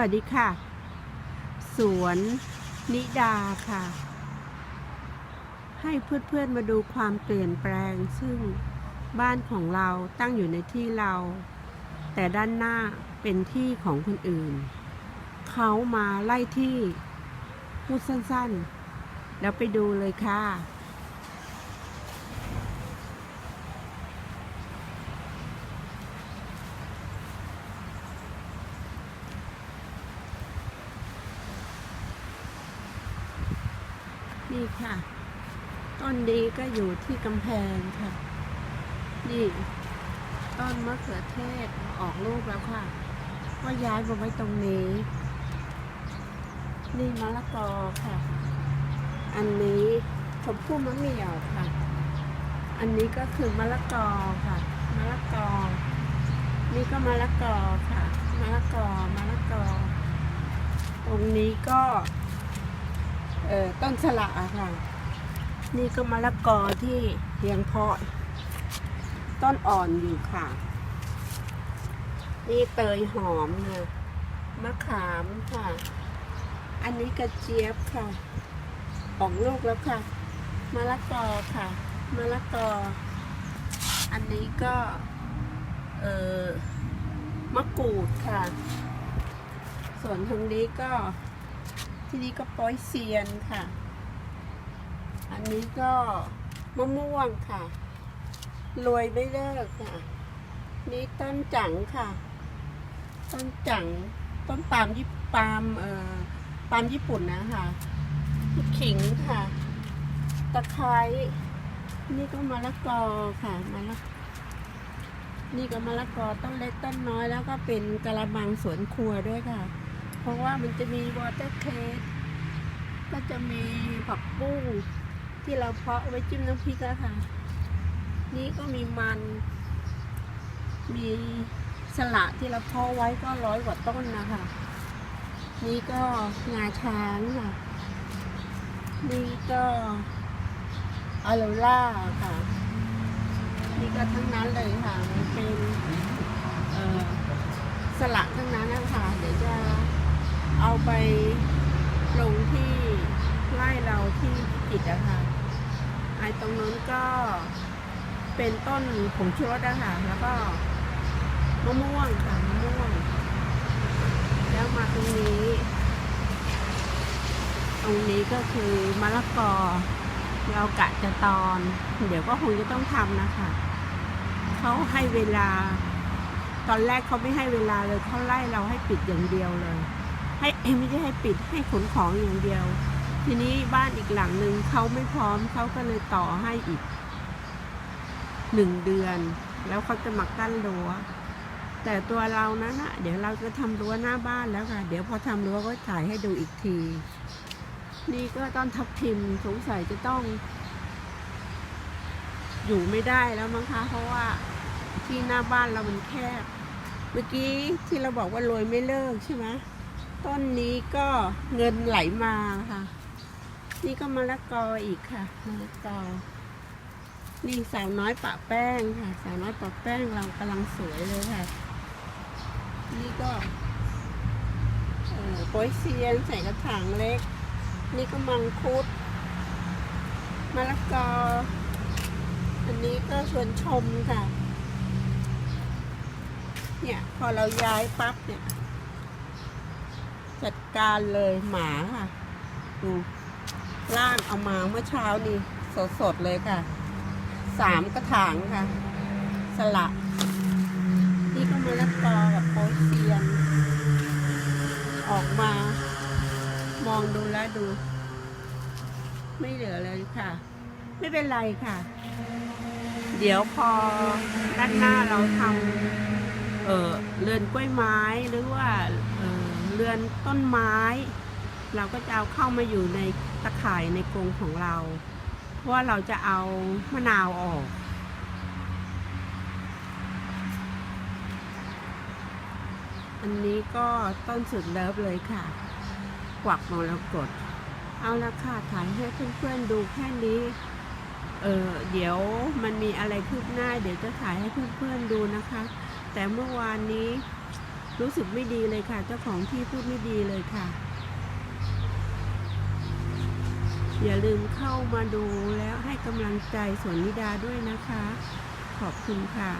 วัสดีค่ะ สวนนิดาค่ะ ให้เพื่อนๆมาดูความเปลี่ยนแปลง ซึ่งบ้านของเราตั้งอยู่ในที่เรา แต่ด้านหน้าเป็นที่ของคนอื่น เขามาไล่ที่ พูดสั้นๆ แล้วไปดูเลยค่ะ นี่ค่ะ ต้นนี้ก็อยู่ที่กำแพงค่ะ นี่ ต้นมะเขือเทศออกลูกแล้วค่ะ ก็ย้ายมาไว้ตรงนี้ นี่มะละกอค่ะ อันนี้ชมพู่มะเหมี่ยวค่ะ อันนี้ก็คือมะละกอค่ะมะละกอ นี่ก็มะละกอค่ะมะละกอมะละกอ ตรงนี้ก็ เออต้นสละอะค่ะ นี่ก็มะละกอที่เพียงเพาะ ต้นอ่อนอยู่ค่ะ นี่เตยหอมนะมะขามค่ะ อันนี้กระเจี๊ยบค่ะออกลูกแล้วค่ะมะละกอค่ะมะละกอ อันนี้ก็เออมะกรูดค่ะ ส่วนทางนี้ก็ ที่นี่ก็ป้อยเซียนค่ะ อันนี้ก็มะม่วงค่ะ รวยไม่เลิกค่ะ นี่ต้นจังค่ะ ต้นจัง ต้นปาล์มญี่ปาล์มเอ่อปาล์มญี่ปุ่นนะคะขิงค่ะ ตะไคร้นี่ก็มะละกอค่ะมะละนี่ก็มะละกอต้นเล็กต้นน้อยแล้วก็เป็นกระมังสวนครัวด้วยค่ะ ราะว่ามันจะมีวอเตอร์เคสก็จะมีผักบุ้งที่เราเพาะไว้จิ้มน้ำพริกอะค่ะ นี่ก็มีมัน มีสละที่เราเพาะไว้ก็ร้อยกว่าต้นนะคะนี่ก็งาช้างค่ะ นี่ก็อะโลล่าค่ะ นี่ก็ทั้งนั้นเลยค่ะ มันเป็นสละทั้งนั้นนะคะเดี๋ยวจะ เอาไปลงที่ไร่เราที่จิตรอะคะไอ้ตรงนู้นก็เป็นต้นผงชูรสอะค่ะ แล้วก็มะม่วงค่ะมะม่วง แล้วมาตรงนี้ ตรงนี้ก็คือมะละกอเรากะจะตอน เดี๋ยวก็คงจะต้องทำนะคะ เขาให้เวลา ตอนแรกเขาไม่ให้เวลาเลยเขาไล่เราให้ปิดอย่างเดียวเลย ให้ไม่ใช่ให้ปิดให้ขนของอย่างเดียว ทีนี้บ้านอีกหลังหนึ่งเขาไม่พร้อมเขาก็เลยต่อให้อีกหนึ่งเดือน แล้วเขาจะมากั้นรั้วแต่ตัวเรานั้นนะเดี๋ยวเราจะทำรั้วหน้าบ้านแล้วค่ะ เดี๋ยวพอทำรั้วก็ถ่ายให้ดูอีกที นี่ก็ต้นทับทิมสงสัยจะต้อง อยู่ไม่ได้แล้วมั้งคะเพราะว่าที่หน้าบ้านเรามันแคบ เมื่อกี้ที่เราบอกว่าโรยไม่เลิกใช่ไหม ต้นนี้ก็เงินไหลมาค่ะ นี่ก็มะละกออีกค่ะมะละกอ นี่สาวน้อยปะแป้งค่ะ สาวน้อยปะแป้งเรากำลังสวยเลยค่ะ นี่ก็เอ่อโป้ยเซียนใส่กระถางเล็ก นี่ก็มังคุดมะละกอ อันนี้ก็ชวนชมค่ะ เนี่ยพอเราย้ายปั๊บเนี่ย จัดการเลยหมาค่ะ ดูล่างเอามาเมื่อเช้านี่สดๆเลยค่ะ สามกระถางค่ะ สละนี่ก็มะละกอกับโปเซียน ออกมามองดูแล้วดู ไม่เหลือเลยค่ะ ไม่เป็นไรค่ะ เดี๋ยวพอด้านหน้าเราทำเออเรือนกล้วยไม้หรือว่า เรือนต้นไม้ เราก็จะเอาเข้ามาอยู่ในตะข่ายในกรงของเรา เพราะว่าเราจะเอามะนาวออก อันนี้ก็ต้นสุดเลิฟเลยค่ะ กวักมรกตเอาละค่ะถ่ายให้เพื่อนๆดูแค่นี้เออเดี๋ยวมันมีอะไรคืบหน้า เดี๋ยวจะถ่ายให้เพื่อนๆดูนะคะ แต่เมื่อวานนี้ รู้สึกไม่ดีเลยค่ะ เจ้าของที่พูดไม่ดีเลยค่ะ อย่าลืมเข้ามาดูแล้วให้กำลังใจสวนนิดาด้วยนะคะ ขอบคุณค่ะ